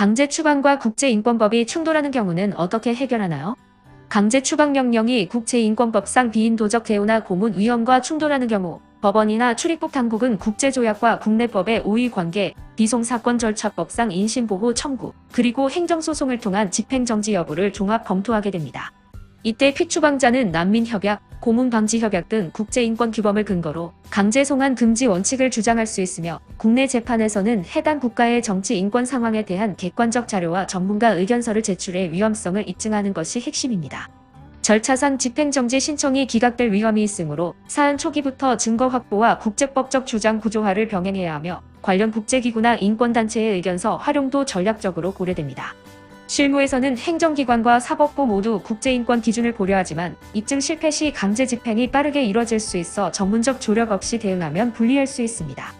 강제 추방과 국제인권법이 충돌하는 경우는 어떻게 해결하나요? 강제 추방 명령이 국제인권법상 비인도적 대우나 고문 위험과 충돌하는 경우 법원이나 출입국 당국은 국제조약과 국내법의 우위관계, 비송사건 절차법상 인신보호 청구, 그리고 행정소송을 통한 집행정지 여부를 종합 검토하게 됩니다. 이때 피추방자는 난민협약, 고문방지협약 등 국제인권 규범을 근거로 강제 송환 금지 원칙을 주장할 수 있으며 국내 재판에서는 해당 국가의 정치 인권 상황에 대한 객관적 자료와 전문가 의견서를 제출해 위험성을 입증하는 것이 핵심입니다. 절차상 집행정지 신청이 기각될 위험이 있으므로 사안 초기부터 증거 확보와 국제법적 주장 구조화를 병행해야 하며 관련 국제기구나 인권단체의 의견서 활용도 전략적으로 고려됩니다. 실무에서는 행정기관과 사법부 모두 국제인권 기준을 고려하지만 입증 실패 시 강제 집행이 빠르게 이뤄질 수 있어 전문적 조력 없이 대응하면 불리할 수 있습니다.